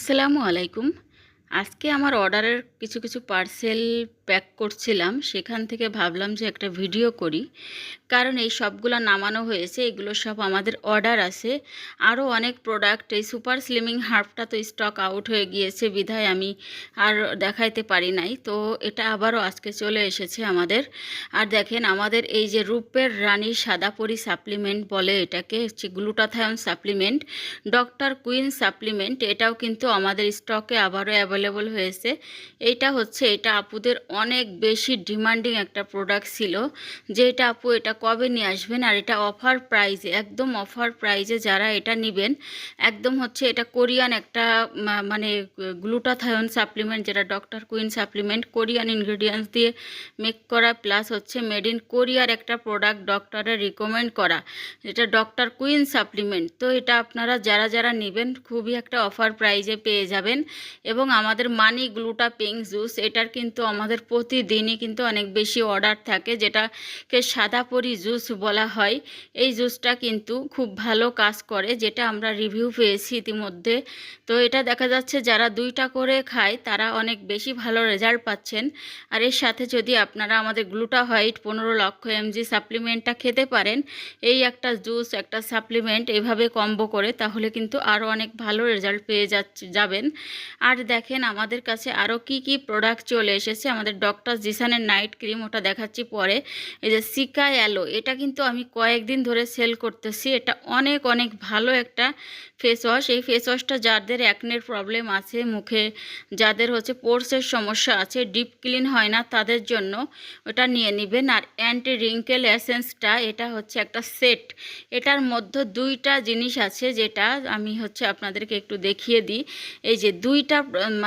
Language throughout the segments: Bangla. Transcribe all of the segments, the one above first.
আসসালামু আলাইকুম। আজকে আমার অর্ডারের কিছু কিছু পার্সেল প্যাক করছিলাম। সেখান থেকে ভাবলাম যে একটা ভিডিও করি। কারণ এই সবগুলো নামানো হয়েছে, এগুলো সব আমাদের অর্ডার আছে। আরও অনেক প্রোডাক্ট এই সুপার স্লিমিং হার্ফটা তো স্টক আউট হয়ে গিয়েছে বিধায় আমি আর দেখাইতে পারি নাই। তো এটা আবারও আজকে চলে এসেছে আমাদের। আর দেখেন, আমাদের এই যে রূপের রানী সাদাপরি সাপ্লিমেন্ট বলে এটাকে, হচ্ছে glutathione supplement doctor Queen supplement এটাও কিন্তু আমাদের স্টকে আবারও অ্যাভেলেবল হয়েছে। এইটা হচ্ছে, এটা আপুদের অনেক বেশি ডিমান্ডিং একটা প্রোডাক্ট ছিল। যে এটা আপু, এটা কবে নিয়ে আসবেন? আর এটা অফার প্রাইজে একদম অফার প্রাইজে যারা এটা নেবেন, একদম হচ্ছে এটা কোরিয়ান একটা মানে গ্লুটাথায়ন সাপ্লিমেন্ট যেটা doctor Queen supplement Korean ingredients দিয়ে মেক করা প্লাস হচ্ছে মেড ইন কোরিয়ার একটা প্রোডাক্ট ডক্টরের রিকমেন্ড করা এটা ডক্টর কুইন সাপ্লিমেন্ট তো এটা আপনারা যারা যারা নেবেন, খুবই একটা অফার প্রাইজে পেয়ে যাবেন। এবং আমাদের মানি, গ্লুটা, পিঙ্ক জুস, এটার কিন্তু আমাদের প্রতিদিনই কিন্তু অনেক বেশি অর্ডার থাকে, যেটাকে সাদাপরি জুস বলা হয়। এই জুসটা কিন্তু খুব ভালো কাজ করে, যেটা আমরা রিভিউ পেয়েছি ইতিমধ্যে। তো এটা দেখা যাচ্ছে যারা দুইটা করে খায়, তারা অনেক বেশি ভালো রেজাল্ট পাচ্ছেন। আর এর সাথে যদি আপনারা আমাদের গ্লুটা হোয়াইট পনেরো লক্ষ এমজি সাপ্লিমেন্টটা খেতে পারেন, এই একটা জুস, একটা সাপ্লিমেন্ট এভাবে কম্বো করে, তাহলে কিন্তু আরও অনেক ভালো রেজাল্ট পেয়ে যাচ্ছে যাবেন। আর দেখেন আমাদের কাছে আরও কি কি প্রোডাক্ট চলে এসেছে। আমাদের ডক্টর জিসানের নাইট ক্রিম ওটা দেখাচ্ছি পরে। এই যে সিকা অ্যালো এটা কিন্তু আমি কয়েকদিন ধরে সেল করতেছি। এটা অনেক অনেক ভালো একটা ফেস ওয়াশ এই ফেস ওয়াশটা যাদের অ্যাকনের প্রবলেম আছে, মুখে যাদের হচ্ছে পোর্সের সমস্যা আছে ডিপ ক্লিন হয় না, তাদের জন্য ওটা নিয়ে নেবেন। আর অ্যান্টি রিঙ্কেল এসেন্সটা এটা হচ্ছে একটা সেট এটার মধ্যে দুইটা জিনিস আছে, যেটা আমি হচ্ছে আপনাদেরকে একটু দেখিয়ে দিই। এই যে দুইটা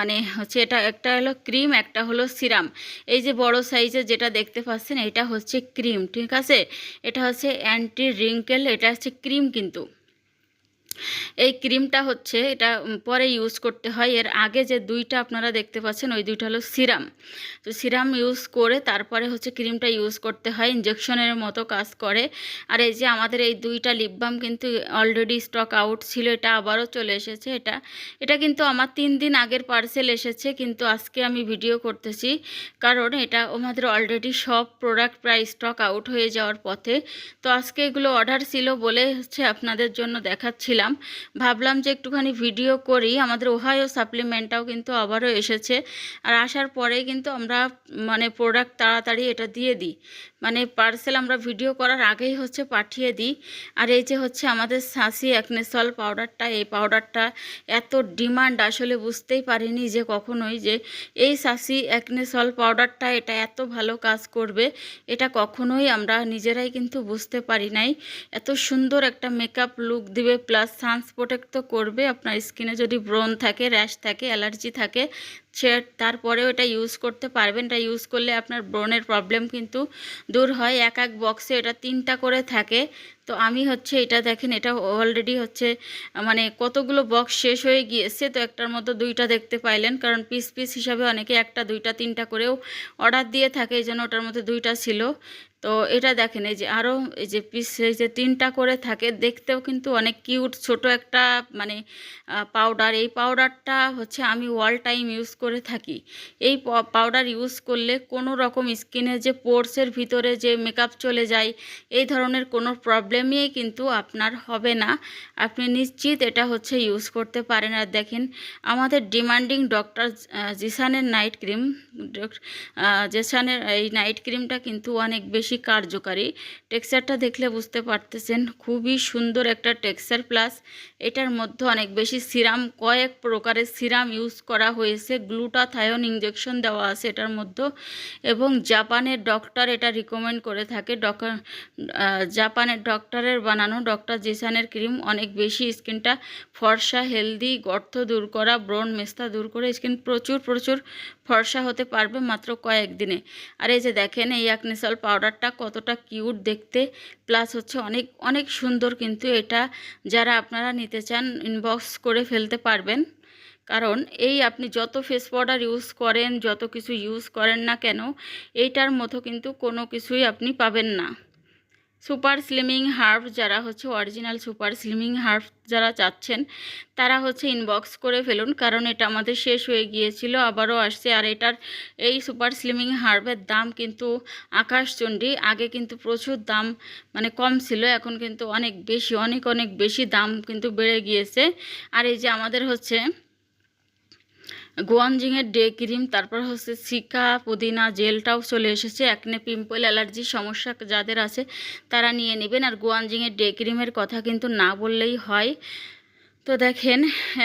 মানে হচ্ছে এটা একটা হলো ক্রিম, একটা হলো সিরাম। এই যে বড় সাইজের যেটা দেখতে পাচ্ছেন, এটা হচ্ছে ক্রিম, ঠিক আছে? এটা হচ্ছে অ্যান্টি রিঙ্কেল এটা হচ্ছে ক্রিম কিন্তু। এই ক্রিমটা হচ্ছে, এটা পরে ইউজ করতে হয়। এর আগে যে দুইটা আপনারা দেখতে পাচ্ছেন, ওই দুইটা হলো সিরাম। তো সিরাম ইউজ করে তারপরে হচ্ছে ক্রিমটা ইউজ করতে হয় ইঞ্জেকশনের মতো কাজ করে। আর এই যে আমাদের এই দুইটা লিপ বাম কিন্তু অলরেডি স্টক আউট ছিল, এটা আবারও চলে এসেছে। এটা এটা কিন্তু আমার তিন দিন আগের পার্সেল এসেছে, কিন্তু আজকে আমি ভিডিও করতেছি। কারণ এটা আমাদের অলরেডি সব প্রোডাক্ট প্রায় স্টক আউট হয়ে যাওয়ার পথে। তো আজকে এগুলো অর্ডার ছিল বলে হচ্ছে আপনাদের জন্য দেখাচ্ছিলাম। ভাবলাম যে একটুখানি ভিডিও করি। আমাদের ওহায়ো সাপ্লিমেন্টটাও কিন্তু আবারও এসেছে। আর আসার পরেই কিন্তু আমরা মানে প্রোডাক্ট তাড়াতাড়ি এটা দিয়ে দিই। মানে পার্সেল আমরা ভিডিও করার আগেই হচ্ছে পাঠিয়ে দিই। আর এই যে হচ্ছে আমাদের সাঁসি অ্যাকনেসল পাউডারটা এই পাউডারটা এত ডিমান্ড আসলে বুঝতেই পারিনি যে কখনোই যে এই সাসি অ্যাকনেসল পাউডারটা এটা এত ভালো কাজ করবে, এটা কখনোই আমরা নিজেরাই কিন্তু বুঝতে পারি নাই। এত সুন্দর একটা মেকআপ লুক দিবে প্লাস সানস প্রোটেক্ট তো করবে, আপনার স্কিনে যদি ব্রণ থাকে, র্যাশ থাকে, অ্যালার্জি থাকে, সে তারপরেও এটা ইউজ করতে পারবেন। এটা ইউজ করলে আপনার ব্রণের প্রবলেম কিন্তু দূর হয়। এক এক বক্সে এটা তিনটা করে থাকে। তো আমি হচ্ছে এটা দেখেন, এটা অলরেডি হচ্ছে মানে কতগুলো বক্স শেষ হয়ে গিয়েছে, তো একটার মধ্যে দুইটা দেখতে পাইলেন। কারণ পিস পিস হিসাবে অনেকে একটা, দুইটা, তিনটা করেও অর্ডার দিয়ে থাকে, এই জন্য ওটার মধ্যে দুইটা ছিল। তো এটা দেখেন, এই যে আরও এই যে পিস, এই যে তিনটা করে থাকে, দেখতেও কিন্তু অনেক কিউট, ছোট একটা মানে পাউডার। এই পাউডারটা হচ্ছে আমি অল টাইম ইউজ করে থাকি। এই পাউডার ইউজ করলে কোনো রকম স্কিনে যে পোর্সের ভিতরে যে মেকআপ চলে যায়, এই ধরনের কোনো প্রবলেমই কিন্তু আপনার হবে না। আপনি নিশ্চিত এটা হচ্ছে ইউজ করতে পারেন। আর দেখেন, আমাদের ডিমান্ডিং ডক্টর জিসানের নাইট ক্রিম জেসানের এই নাইট ক্রিমটা কিন্তু অনেক বেশি কার্যকারী। টেক্সচারটা দেখলে বুঝতে পারতেছেন, খুবই সুন্দর একটা টেক্সচার প্লাস। এটার মধ্যে অনেক বেশি সিরাম, কয়েক প্রকারের সিরাম ইউজ করা হয়েছে। গ্লুটাথায়ন ইঞ্জেকশন দেওয়া আছে এটার মধ্যে এবং জাপানের ডক্টর এটা রিকমেন্ড করে থাকে। জাপানের ডক্টরের বানানো ডক্টর জেসানের ক্রিম অনেক বেশি। স্কিনটা ফর্সা, হেলদি, গর্ত দূর করা, ব্রণ মেস্তা দূর করে, স্কিন প্রচুর প্রচুর ফর্সা হতে পারবে মাত্র কয়েকদিনে আর এই যে দেখেন, এই অ্যাকনেসল পাউডারটা কতটা কিউট দেখতে। প্লাস হচ্ছে অনেক অনেক সুন্দর কিন্তু এটা। যারা আপনারা নিতে চান ইনবক্স করে ফেলতে পারবেন। কারণ এই আপনি যত ফেস পাউডার ইউজ করেন, যত কিছু ইউজ করেন না কেন, এইটার মতো কিন্তু কোনো কিছুই আপনি পাবেন না। সুপার স্লিমিং হার্ব যারা হচ্ছে অরিজিনাল সুপার স্লিমিং হার্ব যারা চাচ্ছেন, তারা হচ্ছে ইনবক্স করে ফেলুন, কারণ এটা আমাদের শেষ হয়ে গিয়েছিল, আবারও আসছে। আর এটার, এই সুপার স্লিমিং হার্বের দাম কিন্তু আকাশচণ্ডী, আগে কিন্তু প্রচুর দাম মানে কম ছিল, এখন কিন্তু অনেক বেশি, অনেক অনেক বেশি দাম কিন্তু বেড়ে গিয়েছে। আর এই যে আমাদের হচ্ছে গোয়ানজিংয়ের ডে ক্রিম, তারপর হচ্ছে শিকা পুদিনা, জেলটাও চলে এসেছে। একনে পিম্পল অ্যালার্জি সমস্যা যাদের আছে তারা নিয়ে নেবেন। আর গোয়ানজিংয়ের ডে ক্রিমের কথা কিন্তু না বললেই হয়। তো দেখেন,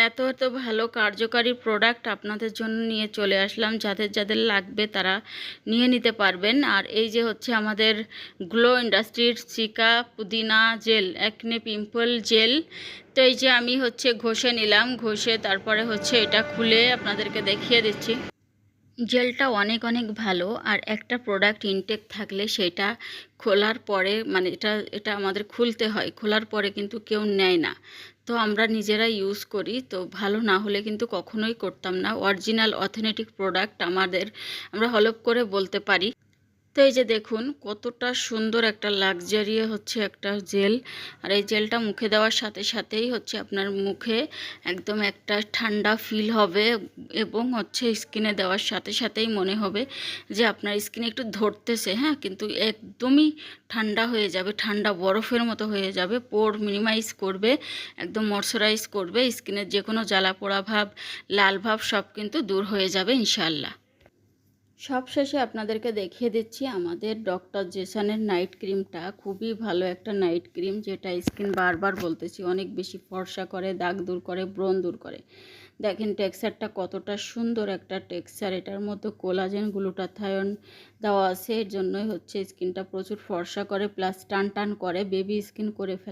এত এত ভালো কার্যকারী প্রোডাক্ট আপনাদের জন্য নিয়ে চলে আসলাম। যাদের যাদের লাগবে তারা নিয়ে নিতে পারবেন। আর এই যে হচ্ছে আমাদের গ্লো ইন্ডাস্ট্রির চিকা পুদিনা জেল একনে পিম্পল জেল তো এই যে আমি হচ্ছে ঘষে নিলাম, ঘষে তারপরে হচ্ছে এটা খুলে আপনাদেরকে দেখিয়ে দিচ্ছি। জেলটা অনেক অনেক ভালো আর একটা প্রোডাক্ট ইনটেক থাকলে সেটা খোলার পরে মানে এটা এটা আমাদের খুলতে হয়, খোলার পরে কিন্তু কেউ নেয় না। তো আমরা নিজেরা ইউজ করি, তো ভালো না হলে কিন্তু কখনোই করতাম না। অরিজিনাল অথেন্টিক প্রোডাক্ট আমাদের, আমরা হলপ করে বলতে পারি। তো এই যে দেখুন, কতটা সুন্দর একটা লাক্সারি হচ্ছে একটা জেল আর এই জেলটা মুখে দেওয়ার সাথে সাথেই হচ্ছে আপনার মুখে একদম একটা ঠান্ডা ফিল হবে এবং হচ্ছে স্কিনে দেওয়ার সাথে সাথেই মনে হবে যে আপনার স্কিনে একটু ধরতেছে হ্যাঁ? কিন্তু একদমই ঠান্ডা হয়ে যাবে, ঠান্ডা বরফের মতো হয়ে যাবে পোর মিনিমাইজ করবে, একদম ময়শ্চারাইজ করবে স্কিনের যে কোনো জ্বালা পোড়া ভাব, লাল ভাব সব কিন্তু দূর হয়ে যাবে ইনশাল্লাহ সব শেষে আপনাদেরকে দেখিয়ে দিচ্ছি আমাদের ডক্টর জেসানের নাইট ক্রিমটা। খুবই ভালো একটা নাইট ক্রিম, যেটা স্কিন বারবার বলতেছি, অনেক বেশি ফর্সা করে, দাগ দূর করে, ব্রণ দূর করে। দেখেন টেক্সচারটা কতটা সুন্দর একটা টেক্সচার। এটার মধ্যে কোলাজেন, গ্লুটাথায়ন দেওয়া আছে। এর জন্যই হচ্ছে স্কিনটা প্রচুর ফর্সা করে, প্লাস টান টান করে, বেবি স্কিন করে ফেলে।